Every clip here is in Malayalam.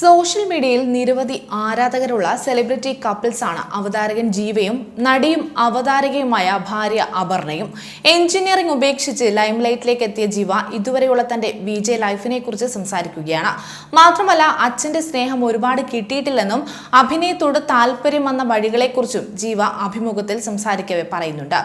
സോഷ്യൽ മീഡിയയിൽ നിരവധി ആരാധകരുള്ള സെലിബ്രിറ്റി കപ്പിൾസ് ആണ് അവതാരകൻ ജീവയും നടിയും അവതാരകയുമായ ഭാര്യ അപർണയും. എഞ്ചിനീയറിംഗ് ഉപേക്ഷിച്ച് ലൈംലൈറ്റിലേക്ക് എത്തിയ ജീവ ഇതുവരെയുള്ള തന്റെ വിജയ് ലൈഫിനെ കുറിച്ച് സംസാരിക്കുകയാണ്. മാത്രമല്ല അച്ഛന്റെ സ്നേഹം ഒരുപാട് കിട്ടിയിട്ടില്ലെന്നും അഭിനയത്തോട് താല്പര്യം വന്ന വഴികളെക്കുറിച്ചും ജീവ അഭിമുഖത്തിൽ സംസാരിക്കവെ പറയുന്നുണ്ട്.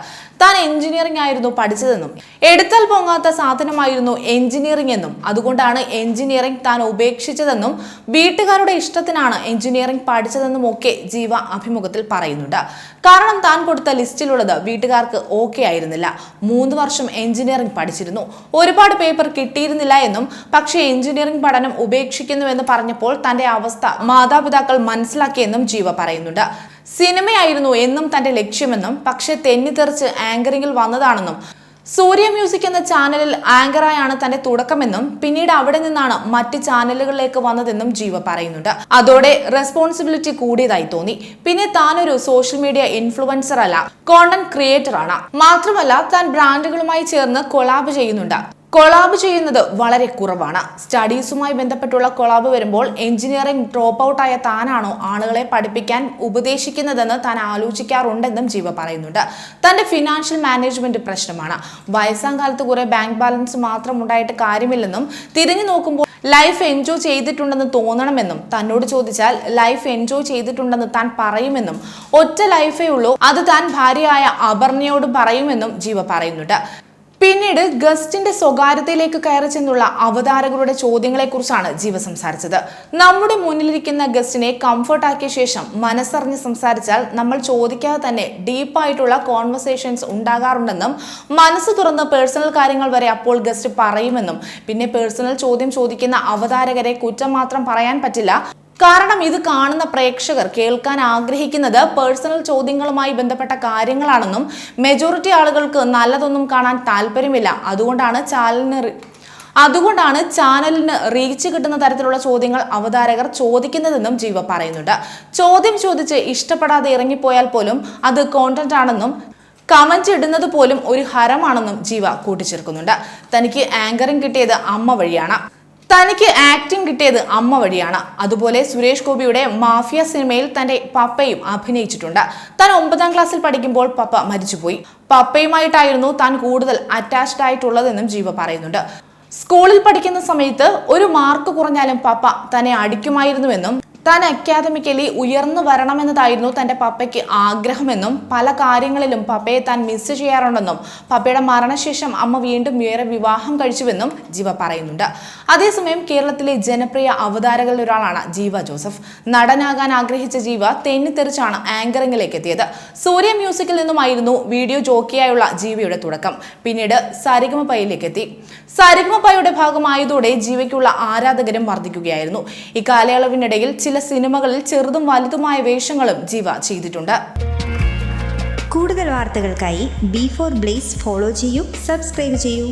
താൻ എഞ്ചിനീയറിംഗ് ആയിരുന്നു പഠിച്ചതെന്നും എടുത്താൽ പൊങ്ങാത്ത സാധനമായിരുന്നു എഞ്ചിനീയറിംഗ് എന്നും അതുകൊണ്ടാണ് എഞ്ചിനീയറിംഗ് താൻ ഉപേക്ഷിച്ചതെന്നും വീട്ടുകാരുടെ ഇഷ്ടത്തിനാണ് എഞ്ചിനീയറിംഗ് പഠിച്ചതെന്നും ഒക്കെ ജീവ അഭിമുഖത്തിൽ പറയുന്നുണ്ട്. കാരണം താൻ കൊടുത്ത ലിസ്റ്റിലുള്ളത് വീട്ടുകാർക്ക് ഓക്കെ ആയിരുന്നില്ല. മൂന്ന് വർഷം എഞ്ചിനീയറിംഗ് പഠിച്ചിരുന്നു. ഒരുപാട് പേപ്പർ കിട്ടിയിരുന്നില്ല എന്നും പക്ഷേ എഞ്ചിനീയറിംഗ് പഠനം ഉപേക്ഷിക്കുന്നുവെന്ന് പറഞ്ഞപ്പോൾ തന്റെ അവസ്ഥ മാതാപിതാക്കൾ മനസ്സിലാക്കിയെന്നും ജീവ പറയുന്നുണ്ട്. സിനിമയായിരുന്നു എന്നും തന്റെ ലക്ഷ്യമെന്നും പക്ഷേ തെന്നിത്തെറിച്ച് ആങ്കറിംഗിൽ വന്നതാണെന്നും സൂര്യ മ്യൂസിക് എന്ന ചാനലിൽ ആങ്കറായാണ് തന്റെ തുടക്കമെന്നും പിന്നീട് അവിടെ നിന്നാണ് മറ്റ് ചാനലുകളിലേക്ക് വന്നതെന്നും ജീവ പറയുന്നുണ്ട്. അതോടെ റെസ്പോൺസിബിലിറ്റി കൂടിയതായി തോന്നി. പിന്നെ താനൊരു സോഷ്യൽ മീഡിയ ഇൻഫ്ലുവൻസർ അല്ല കോണ്ടന്റ് ക്രിയേറ്റർ ആണ് മാത്രമല്ല താൻ ബ്രാൻഡുകളുമായി ചേർന്ന് കൊളാബ് ചെയ്യുന്നുണ്ട്. കൊളാബ് ചെയ്യുന്നത് വളരെ കുറവാണ്. സ്റ്റഡീസുമായി ബന്ധപ്പെട്ടുള്ള കൊളാബ് വരുമ്പോൾ എഞ്ചിനീയറിംഗ് ഡ്രോപ്പ് ഔട്ടായ താനാണോ ആളുകളെ പഠിപ്പിക്കാൻ ഉപദേശിക്കുന്നതെന്ന് താൻ ആലോചിക്കാറുണ്ടെന്നും ജീവ പറയുന്നുണ്ട്. തന്റെ ഫിനാൻഷ്യൽ മാനേജ്മെന്റ് പ്രശ്നമാണ്. വയസ്സാം കാലത്ത് കുറെ ബാങ്ക് ബാലൻസ് മാത്രം ഉണ്ടായിട്ട് കാര്യമില്ലെന്നും തിരിഞ്ഞു നോക്കുമ്പോൾ ലൈഫ് എൻജോയ് ചെയ്തിട്ടുണ്ടെന്ന് തോന്നണമെന്നും തന്നോട് ചോദിച്ചാൽ ലൈഫ് എൻജോയ് ചെയ്തിട്ടുണ്ടെന്ന് താൻ പറയുമെന്നും ഒറ്റ ലൈഫേ ഉള്ളൂ അത് താൻ ഭാര്യയായ അപർണയോട് പറയുമെന്നും ജീവ പറയുന്നുണ്ട്. പിന്നീട് ഗസ്റ്റിന്റെ സ്വകാര്യതയിലേക്ക് കയറി ചെന്നുള്ള അവതാരകരുടെ ചോദ്യങ്ങളെക്കുറിച്ചാണ് ജീവ സംസാരിച്ചത്. നമ്മുടെ മുന്നിലിരിക്കുന്ന ഗസ്റ്റിനെ കംഫർട്ടാക്കിയ ശേഷം മനസ്സറിഞ്ഞ് സംസാരിച്ചാൽ നമ്മൾ ചോദിക്കാതെ തന്നെ ഡീപ്പായിട്ടുള്ള കോൺവെർസേഷൻസ് ഉണ്ടാകാറുണ്ടെന്നും മനസ്സ് തുറന്ന് പേഴ്സണൽ കാര്യങ്ങൾ വരെ അപ്പോൾ ഗസ്റ്റ് പറയുമെന്നും പിന്നെ പേഴ്സണൽ ചോദ്യം ചോദിക്കുന്ന അവതാരകരെ കുറ്റം മാത്രം പറയാൻ പറ്റില്ല കാരണം ഇത് കാണുന്ന പ്രേക്ഷകർ കേൾക്കാൻ ആഗ്രഹിക്കുന്നത് പേഴ്സണൽ ചോദ്യങ്ങളുമായി ബന്ധപ്പെട്ട കാര്യങ്ങളാണെന്നും മെജോറിറ്റി ആളുകൾക്ക് നല്ലതൊന്നും കാണാൻ താല്പര്യമില്ല. അതുകൊണ്ടാണ് ചാനലിന് അതുകൊണ്ടാണ് ചാനലിന് റീച്ച് കിട്ടുന്ന തരത്തിലുള്ള ചോദ്യങ്ങൾ അവതാരകർ ചോദിക്കുന്നതെന്നും ജീവ പറയുന്നുണ്ട്. ചോദ്യം ചോദിച്ച് ഇഷ്ടപ്പെടാതെ ഇറങ്ങിപ്പോയാൽ പോലും അത് കോണ്ടന്റ് ആണെന്നും കമന്റ് ഇടുന്നത് പോലും ഒരു ഹരമാണെന്നും ജീവ കൂട്ടിച്ചേർക്കുന്നുണ്ട്. തനിക്ക് ആങ്കറിംഗ് കിട്ടിയത് അമ്മ വഴിയാണ്. തനിക്ക് ആക്ടിംഗ് കിട്ടിയത് അമ്മ വഴിയാണ്. അതുപോലെ സുരേഷ് ഗോപിയുടെ മാഫിയ സിനിമയിൽ തന്റെ പപ്പയും അഭിനയിച്ചിട്ടുണ്ട്. താൻ ഒമ്പതാം ക്ലാസ്സിൽ പഠിക്കുമ്പോൾ പപ്പ മരിച്ചുപോയി. പപ്പയുമായിട്ടായിരുന്നു താൻ കൂടുതൽ അറ്റാച്ച്ഡ് ആയിട്ടുള്ളതെന്നും ജീവ പറയുന്നുണ്ട്. സ്കൂളിൽ പഠിക്കുന്ന സമയത്ത് ഒരു മാർക്ക് കുറഞ്ഞാലും പപ്പ തന്നെ അടിക്കുമായിരുന്നുവെന്നും താൻ അക്കാദമിക്കലി ഉയർന്നു വരണമെന്നതായിരുന്നു തന്റെ പപ്പയ്ക്ക് ആഗ്രഹമെന്നും പല കാര്യങ്ങളിലും പപ്പയെ താൻ മിസ് ചെയ്യാറുണ്ടെന്നും പപ്പയുടെ മരണശേഷം അമ്മ വീണ്ടും വേറെ വിവാഹം കഴിച്ചുവെന്നും ജീവ പറയുന്നുണ്ട്. അതേസമയം കേരളത്തിലെ ജനപ്രിയ അവതാരകരിൽ ഒരാളാണ് ജീവ ജോസഫ്. നടനാകാൻ ആഗ്രഹിച്ച ജീവ തെന്നിത്തെറിച്ചാണ് ആങ്കറിംഗിലേക്ക് എത്തിയത്. സൂര്യ മ്യൂസിക്കിൽ നിന്നുമായിരുന്നു വീഡിയോ ജോക്കിയായുള്ള ജീവയുടെ തുടക്കം. പിന്നീട് സരിഗമ പൈയിലേക്ക് എത്തി. സരിഗമ പൈയുടെ ഭാഗമായതോടെ ജീവയ്ക്കുള്ള ആരാധകരും വർദ്ധിക്കുകയായിരുന്നു. ഇക്കാലയളവിനിടയിൽ സിനിമകളിൽ ചെറുതും വലുതുമായ വേഷങ്ങളും ജീവ ചെയ്തിട്ടുണ്ട്. കൂടുതൽ വാർത്തകൾക്കായി ബി ഫോർ ബ്ലേസ് ഫോളോ ചെയ്യൂ സബ്സ്ക്രൈബ് ചെയ്യൂ.